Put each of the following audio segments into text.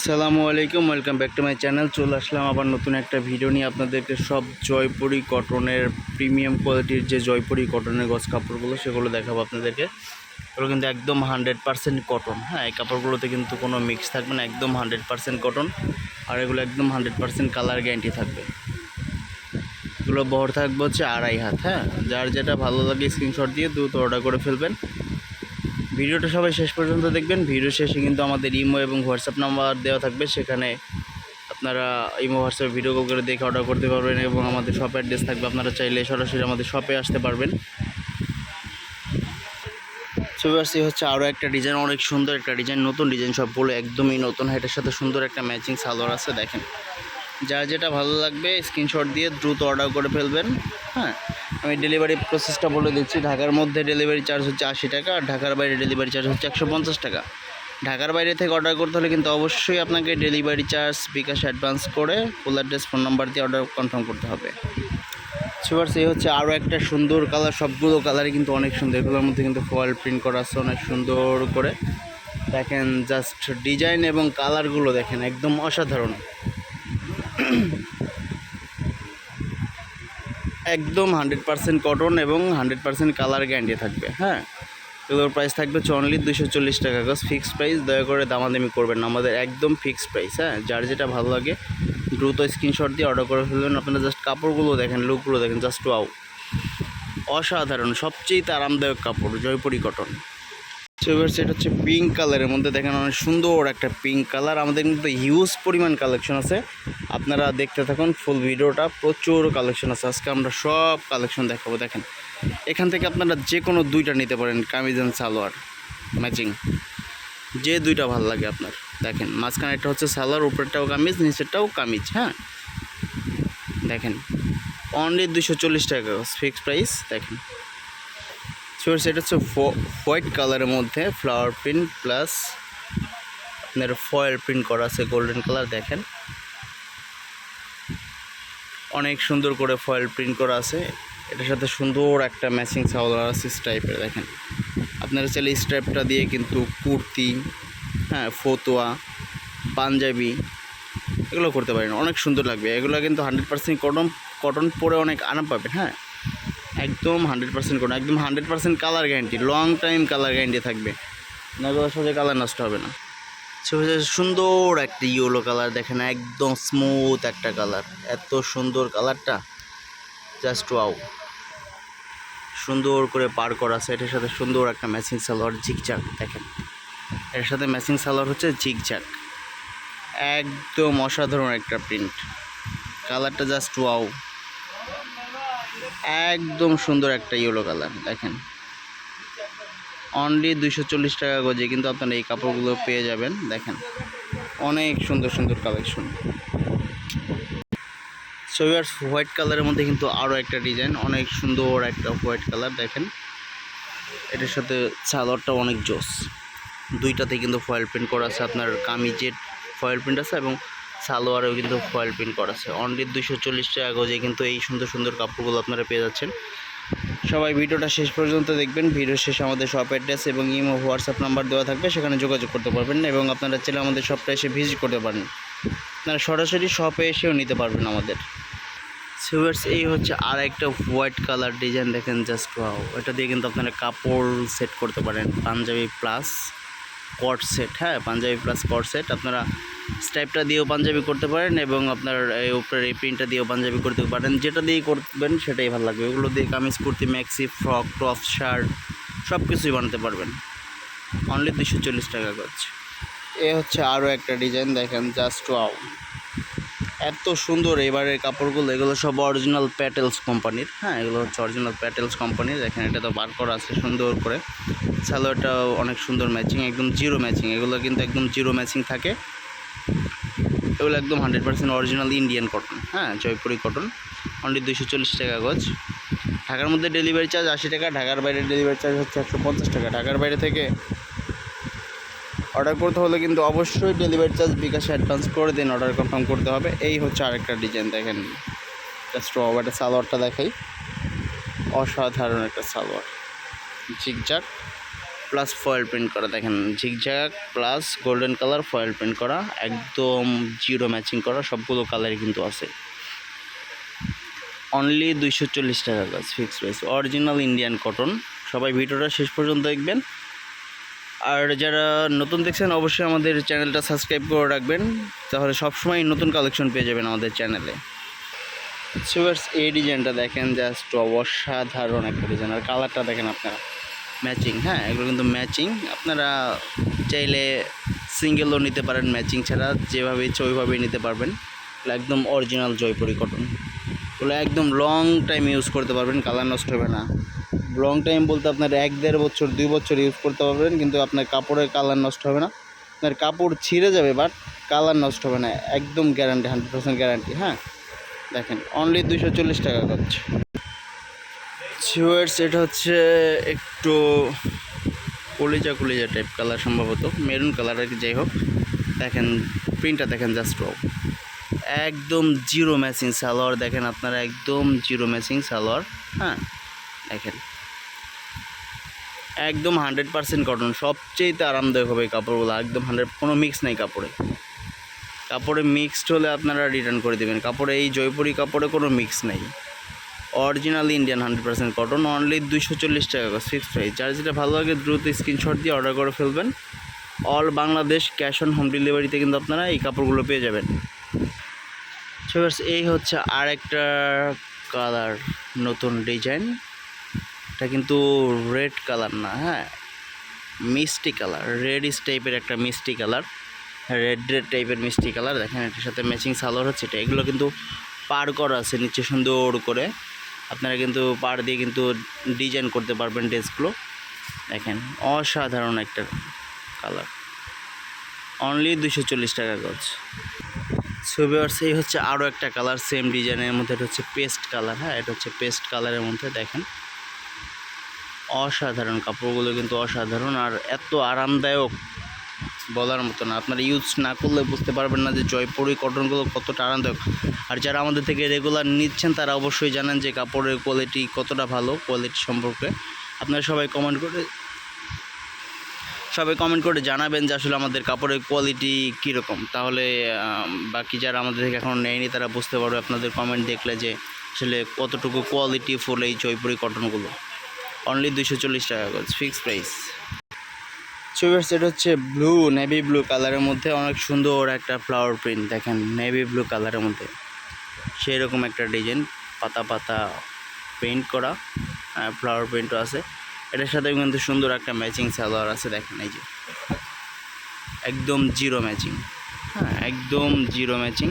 সালামু আলাইকুম, welcome back to my channel. চলে আসলাম আবার নতুন একটা ভিডিও নিয়ে আপনাদেরকে সব জয়পুরি কটনের প্রিমিয়াম কোয়ালিটির যে জয়পুরি কটনের গছ কাপড়গুলো, সেগুলো দেখাবো আপনাদেরকে। এগুলো কিন্তু একদম হান্ড্রেড পার্সেন্ট কটন হ্যাঁ? এই কাপড়গুলোতে কিন্তু কোনো মিক্স থাকবে না, একদম হান্ড্রেড পার্সেন্ট কটন। আর এগুলো একদম হান্ড্রেড পার্সেন্ট কালার গ্যারান্টি থাকবে। এগুলো বহর থাকবে হচ্ছে আড়াই হাত হ্যাঁ? যার যেটা ভালো লাগে স্ক্রিনশট দিয়ে দ্রুত অর্ডার করে ফেলবেন। ভিডিওটা সবাই শেষ পর্যন্ত দেখবেন। ভিডিও শেষে কিন্তু আমাদের ইমো এবং হোয়াটসঅ্যাপ নাম্বার দেওয়া থাকবে। সেখানে আপনারা ইমো, হোয়াটসঅ্যাপ ভিডিও কল করে দেখে অর্ডার করতে পারবেন এবং আমাদের শপ অ্যাড্রেস থাকবে। আপনারা চাইলে সরাসরি আমাদের শপে আসতে পারবেন। আসছে হচ্ছে আরও একটা ডিজাইন অনেক সুন্দর একটা ডিজাইন নতুন ডিজাইন সবগুলো একদমই নতুন। এটার সাথে সুন্দর একটা ম্যাচিং সালোয়ার আছে, দেখেন। যা যেটা ভালো লাগবে স্ক্রিনশট দিয়ে দ্রুত অর্ডার করে ফেলবেন। হ্যাঁ? আমি ডেলিভারি প্রসেসটা বলে দিচ্ছি। ঢাকার মধ্যে ডেলিভারি চার্জ হচ্ছে আশি টাকা আর ঢাকার বাইরে ডেলিভারি চার্জ হচ্ছে একশো পঞ্চাশ টাকা। ঢাকার বাইরে থেকে অর্ডার করতে হলে কিন্তু অবশ্যই আপনাকে ডেলিভারি চার্জ বিকাশ অ্যাডভান্স করে ফুল অ্যাড্রেস ফোন নাম্বার দিয়ে অর্ডার কনফার্ম করতে হবে। সুপারস এই হচ্ছে আরও একটা সুন্দর কালার সবগুলো কালারই কিন্তু অনেক সুন্দর। এগুলোর মধ্যে কিন্তু ফয়েল প্রিন্ট করা আছে অনেক সুন্দর করে। দেখেন জাস্ট ডিজাইন এবং কালারগুলো দেখেন, একদম অসাধারণ। একদম হান্ড্রেড পার্সেন্ট কটন এবং হান্ড্রেড পার্সেন্ট কালার গ্যারান্টি থাকবে হ্যাঁ? এগুলোর প্রাইস থাকবে অনলি দুশো চল্লিশ টাকা। গজ ফিক্সড প্রাইস দয়া করে দামাদামি করবেন না। আমাদের একদম ফিক্সড প্রাইস হ্যাঁ? যার যেটা ভালো লাগে, দ্রুত স্ক্রিনশট দিয়ে অর্ডার করে ফেলবেন। আপনারা জাস্ট কাপড়গুলো দেখেন লুকগুলো দেখেন জাস্ট ওয়াও অসাধারণ, সবচেয়ে আরামদায়ক কাপড়, জয়পুরি কটন এবার সেটা হচ্ছে পিঙ্ক কালারের মধ্যে। দেখেন অনেক সুন্দর একটা পিঙ্ক কালার আমাদের কিন্তু হিউজ পরিমাণ কালেকশন আছে। আপনারা দেখতে থাকুন ফুল ভিডিওটা। প্রচুর কালেকশন আছে। আজকে আমরা সব কালেকশন দেখাবো। দেখেন, এখান থেকে আপনারা যে কোনো দুইটা নিতে পারেন। কামিজ অ্যান্ড সালোয়ার। ম্যাচিং যে দুইটা ভালো লাগে আপনার। দেখেন, মাঝখানে একটা হচ্ছে সালোয়ার, উপরেরটাও কামিজ, নিচেরটাও কামিজ হ্যাঁ? দেখেন অনলি দুশো চল্লিশ টাকা ফিক্সড প্রাইস দেখেন। সো সেটা হচ্ছে হোয়াইট কালারের মধ্যে ফ্লাওয়ার প্রিন্ট প্লাস আপনার ফয়েল প্রিন্ট করা আছে গোল্ডেন কালার দেখেন। অনেক সুন্দর করে ফয়েল প্রিন্ট করা আছে। এটার সাথে সুন্দর একটা ম্যাচিং সাউলার আছে স্ট্রাইপের দেখেন। আপনারা চাইলে স্ট্রাইপটা দিয়ে কিন্তু কুর্তি হ্যাঁ ফতোয়া, পাঞ্জাবি এগুলো করতে পারেন। অনেক সুন্দর লাগবে। এগুলো কিন্তু হান্ড্রেড পার্সেন্ট কটন কটন পরে অনেক আরাম পাবেন হ্যাঁ। একদম হান্ড্রেড পার্সেন্ট কোনো, একদম hundred percent colour guarantee long time colour guarantee থাকবে। না এগুলো সহজে কালার নষ্ট হবে না। সুন্দর একটা ইয়েলো কালার দেখেন একদম স্মুথ একটা কালার এত সুন্দর কালারটা জাস্ট ওয়াও সুন্দর করে পার করা এটার সাথে সুন্দর একটা ম্যাচিং সালোয়ার, ঝিকঝাক, দেখেন। এর সাথে ম্যাচিং সালোয়ার হচ্ছে ঝিকঝাক। একদম অসাধারণ একটা প্রিন্ট কালারটা জাস্ট ওয়াও একদম সুন্দর একটা ইয়েলো কালার দেখেন। অনলি দুইশো চল্লিশ টাকা গজে, কিন্তু আপনারা এই কাপড়গুলো পেয়ে যাবেন, দেখেন। অনেক সুন্দর সুন্দর কালেকশন সোয়ার হোয়াইট কালারের মধ্যে কিন্তু আরও একটা ডিজাইন অনেক সুন্দর একটা হোয়াইট কালার দেখেন। এটার সাথে সালোয়ারটা অনেক জোস। দুইটাতে কিন্তু ফয়েল প্রিন্ট করা আছে, আপনার কামিজের ফয়েল প্রিন্ট আছে এবং সালোয়ারেও কিন্তু ফয়েল প্রিন্ট করা আছে। অনলি দুশো চল্লিশ টাকা গজে কিন্তু এই সুন্দর সুন্দর কাপড়গুলো আপনারা পেয়ে যাচ্ছেন। সবাই ভিডিওটা শেষ পর্যন্ত দেখবেন। ভিডিও শেষে আমাদের শপ অ্যাড্রেস এবং ইমো হোয়াটসঅ্যাপ নাম্বার দেওয়া থাকবে। সেখানে যোগাযোগ করতে পারবেন এবং আপনারা চাইলে আমাদের শপটা এসে ভিজিট করতে পারেন। আপনারা সরাসরি শপে এসেও নিতে পারবেন আমাদের। সিভার্স এই হচ্ছে আর একটা হোয়াইট কালার ডিজাইন দেখেন জাস্ট এটা দিয়ে কিন্তু আপনারা কাপড় সেট করতে পারেন, পাঞ্জাবি প্লাস কট সেট হ্যাঁ পাঞ্জাবি প্লাস কট সেট। আপনারা স্টাইপটা দিয়েও পাঞ্জাবি করতে পারেন এবং আপনার এই উপরের এই প্রিন্টটা দিয়েও পাঞ্জাবি করতে পারেন। যেটা দিয়ে করবেন সেটাই ভালো লাগবে। ওগুলো দিয়ে kameez kurti maxi frock top shirt সব কিছুই বানাতে পারবেন। অনলি দুশো চল্লিশ টাকা করছে এ হচ্ছে আরও একটা ডিজাইন দেখেন জাস্ট ওয়াও এত সুন্দর এবারের কাপড়গুলো, এগুলো সব অরিজিনাল প্যাটেলস কোম্পানির হ্যাঁ এগুলো হচ্ছে অরিজিনাল প্যাটেলস কোম্পানির এখানে এটা তো বার করা আছে সুন্দর করে। সালোয়ারটাও অনেক সুন্দর ম্যাচিং একদম জিরো ম্যাচিং এগুলো কিন্তু একদম জিরো ম্যাচিং থাকে। এগুলো একদম hundred percent original Indian cotton হ্যাঁ জয়পুরি কটন অনলি দুশো চল্লিশ টাকা গজ। ঢাকার মধ্যে ডেলিভারি চার্জ আশি টাকা, ঢাকার বাইরে ডেলিভারি চার্জ হচ্ছে একশো পঞ্চাশ টাকা। ঢাকার বাইরে থেকে অর্ডার করতে হলে কিন্তু অবশ্যই ডেলিভারি চার্জ বিকাশে অ্যাডভান্স করে দিন অর্ডার কনফার্ম করতে হবে। এই হচ্ছে আরেকটা ডিজাইন দেখেন। একটা সালোয়ারটা দেখাই। অসাধারণ একটা salwar. Zigzag plus foil print করা। দেখেন, zigzag plus golden colour foil print করা। একদম জিরো ম্যাচিং করা। সবগুলো কালারই কিন্তু আছে। অনলি দুইশো চল্লিশ টাকা গাছ fix price original Indian cotton সবাই ভিডিওটা শেষ পর্যন্ত দেখবেন। আর যারা নতুন দেখছেন, অবশ্যই আমাদের চ্যানেলটা সাবস্ক্রাইব করে রাখবেন। তাহলে সবসময় নতুন কালেকশন পেয়ে যাবেন আমাদের চ্যানেলে সুগার্স এই ডিজাইনটা দেখেন জাস্ট অসাধারণ একটা ডিজাইন আর কালারটা দেখেন আপনারা। ম্যাচিং হ্যাঁ এগুলো কিন্তু ম্যাচিং আপনারা চাইলে সিঙ্গেলও নিতে পারেন ম্যাচিং ছাড়া। যেভাবে ইচ্ছে ওইভাবেই নিতে পারবেন। একদম অরিজিনাল জয়পুরি কটন ওগুলো একদম লং টাইম ইউজ করতে পারবেন কালার নষ্ট হবে না। লং টাইম বলতে আপনার এক দেড় বছর, দুই বছর ইউজ করতে পারবেন, কিন্তু আপনার কাপড়ের কালার নষ্ট হবে না। আপনার কাপড় ছিঁড়ে যাবে বাট কালার নষ্ট হবে না, একদম গ্যারান্টি হান্ড্রেড পার্সেন্ট গ্যারান্টি হ্যাঁ? দেখেন অনলি দুশো চল্লিশ টাকা করছে শিওয়ার্স এটা হচ্ছে একটু কলিজা কলিজা টাইপ কালার সম্ভবত মেরুন কালার আর কি, যাই হোক। দেখেন প্রিন্টটা দেখেন জাস্ট একদম জিরো ম্যাচিং সালোয়ার, দেখেন আপনারা, একদম জিরো ম্যাচিং সালোয়ার হ্যাঁ? দেখেন। একদম হান্ড্রেড পার্সেন্ট কটন সবচেয়ে আরামদায়ক হবে কাপড়গুলো। একদম হান্ড্রেড কোনো মিক্স নেই কাপড়ে। কাপড়ে মিক্সড হলে আপনারা রিটার্ন করে দেবেন। কাপড়ে এই জয়পুরি কাপড়ে কোনো মিক্স নেই। Original Indian hundred percent cotton only দুশো চল্লিশ টাকা ফিক্স প্রাইস যার যেটা ভালো লাগে দ্রুত স্ক্রিনশট দিয়ে অর্ডার করে ফেলবেন। All Bangladesh cash on home ডেলিভারিতে কিন্তু আপনারা এই কাপড়গুলো পেয়ে যাবেন। এই হচ্ছে আর একটা কালার নতুন ডিজাইন এটা কিন্তু রেড কালার না হ্যাঁ? মিষ্টি কালার রেডিস টাইপের একটা মিষ্টি কালার রেড রেড টাইপের মিষ্টি কালার দেখেন, এটার সাথে ম্যাচিং সালোয়ার হচ্ছে এটা। এগুলো কিন্তু পার করা আছে, নিচে সুন্দর করে। আপনারা কিন্তু পার দিয়ে কিন্তু ডিজাইন করতে পারবেন ড্রেসগুলো। দেখেন, অসাধারণ একটা কালার অনলি দুশো চল্লিশ টাকা গজ। ছবি আর সেই হচ্ছে আরও একটা কালার সেম ডিজাইনের মধ্যে। এটা হচ্ছে পেস্ট কালার হ্যাঁ? এটা হচ্ছে পেস্ট কালারের মধ্যে, দেখেন। অসাধারণ কাপড়গুলো কিন্তু অসাধারণ আর এত আরামদায়ক বলার মতো না। আপনারা ইউজ না করলে বুঝতে পারবেন না যে জয়পুরি কটনগুলো কতটা আরামদায়ক। আর যারা আমাদের থেকে রেগুলার নিচ্ছেন, তারা অবশ্যই জানেন যে কাপড়ের কোয়ালিটি কতটা ভালো কোয়ালিটি সম্পর্কে। আপনারা সবাই কমেন্ট করে, সবাই কমেন্ট করে জানাবেন যে আসলে আমাদের কাপড়ের কোয়ালিটি কীরকম। তাহলে বাকি যারা আমাদের থেকে এখনও নেয়নি, তারা বুঝতে পারবে। আপনাদের কমেন্ট দেখলে যে আসলে কতটুকু কোয়ালিটি ফুল এই জয়পুরি কটনগুলো অনলি দুশো চল্লিশ টাকা করে ফিক্স প্রাইস চুইভার্স এটা হচ্ছে ব্লু নেভি ব্লু কালারের মধ্যে অনেক সুন্দর একটা ফ্লাওয়ার প্রিন্ট দেখেন নেভি ব্লু কালারের মধ্যে। সেই রকম একটা ডিজাইন পাতা পাতা পেইন্ট করা ফ্লাওয়ার প্রিন্টও আছে। এটার সাথে কিন্তু সুন্দর একটা ম্যাচিং সালোয়ার আছে, দেখেন, এই যে। একদম জিরো ম্যাচিং একদম জিরো ম্যাচিং।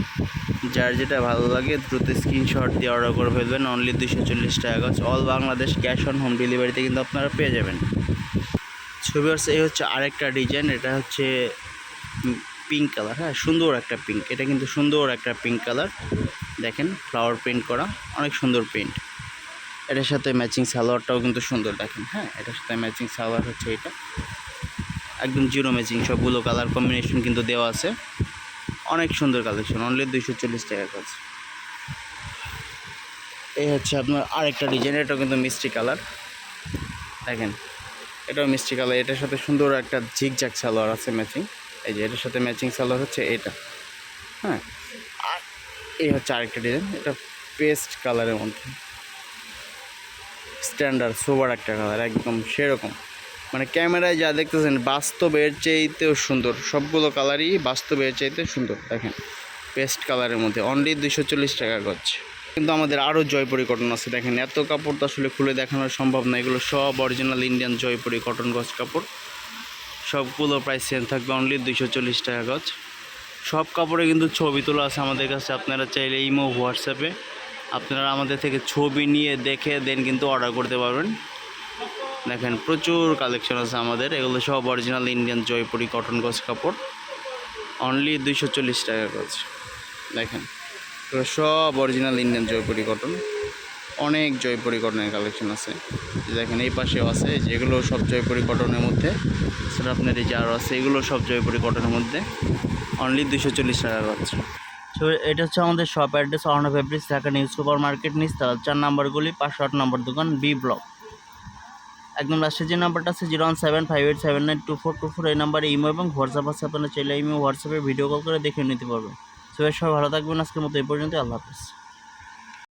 যার যেটা ভালো লাগে, দ্রুত স্ক্রিনশট দিয়ে অর্ডার করে ফেলবেন। অনলি দুশো চল্লিশ টাকা গজ all Bangladesh cash on home ডেলিভারিতে কিন্তু আপনারা পেয়ে যাবেন। ছবি হচ্ছে এই হচ্ছে আরেকটা ডিজাইন এটা হচ্ছে পিঙ্ক কালার হ্যাঁ সুন্দর একটা পিঙ্ক এটা কিন্তু সুন্দর একটা পিঙ্ক কালার দেখেন ফ্লাওয়ার প্রিন্ট করা। অনেক সুন্দর প্রিন্ট এটার সাথে ম্যাচিং সালোয়ারটাও কিন্তু সুন্দর, দেখেন। হ্যাঁ এটার সাথে ম্যাচিং সালোয়ার হচ্ছে এটা। একদম জিরো ম্যাচিং সবগুলো কালার কম্বিনেশন কিন্তু দেওয়া আছে। অনেক সুন্দর কালেকশন অনলি দুইশো চল্লিশ টাকা কাজ এই হচ্ছে আপনার আরেকটা ডিজাইন এটাও কিন্তু মিষ্টি কালার দেখেন, এটাও মিষ্টি কালার এটার সাথে সুন্দর একটা ঝিকঝাক সালোয়ার আছে ম্যাচিং এই যে, এটার সাথে ম্যাচিং সালোয়ার হচ্ছে এটা। হ্যাঁ আর এই হচ্ছে আরেকটা ডিজাইন এটা পেস্ট কালারের মধ্যে। স্ট্যান্ডার্ড সোবার একটা কালার একদম সেরকম। মানে ক্যামেরায় যা দেখতেছেন, বাস্তবের চাইতেও সুন্দর। সবগুলো কালারই বাস্তবের চাইতে সুন্দর, দেখেন। পেস্ট কালারের মধ্যে অনলি দুশো চল্লিশ টাকা গজ। কিন্তু আমাদের আরও জয়পুরি কটন আছে, দেখেন। এত কাপড় তো আসলে খুলে দেখানো সম্ভব না, এগুলো সব অরিজিনাল ইন্ডিয়ান জয়পুরি কটন গজ কাপড়। সবগুলো প্রাইস সেম থাকবে অনলি দুশো চল্লিশ টাকা গজ। সব কাপড়ে কিন্তু ছবি তোলা আছে আমাদের কাছে, আপনারা চাইলে ইমো, হোয়াটসঅ্যাপে আপনারা আমাদের থেকে ছবি নিয়ে দেখে, দেন কিন্তু অর্ডার করতে পারবেন। দেখেন, প্রচুর কালেকশন আছে আমাদের। এগুলো সব অরিজিনাল ইন্ডিয়ান জয়পুরি কটন গজ কাপড়। অনলি দুইশো চল্লিশ টাকা গজ। দেখেন, এগুলো সব অরিজিনাল ইন্ডিয়ান জয়পুরি কটন অনেক জয়পুরি কটনের কালেকশন আছে। দেখেন, এই পাশেও আছে যেগুলো সব জয়পুরি কটনের মধ্যে। সেটা আপনার এই যে আছে, এগুলো সব জয়পুরি কটনের মধ্যে। অনলি দুশো চল্লিশ টাকা গজ। তো এটা হচ্ছে আমাদের shop address Orno fabrics Dhaka New Super Market নিচ চার নাম্বারগুলি পাঁচশো আট নম্বর দোকান বি ব্লক একদম লাস্টের যে নাম্বারটা আছে zero one seven five eight seven nine two four two four এই নাম্বারে ইমো এবং হোয়াটসঅ্যাপ আছে, আপনারা চাইলে ইমো হোয়াটসঅ্যাপে ভিডিও কল করে দেখে নিতে পারবেন। সবাই সবাই ভালো থাকবেন, আজকের মতো এই পর্যন্ত আল্লাহ হাফিজ।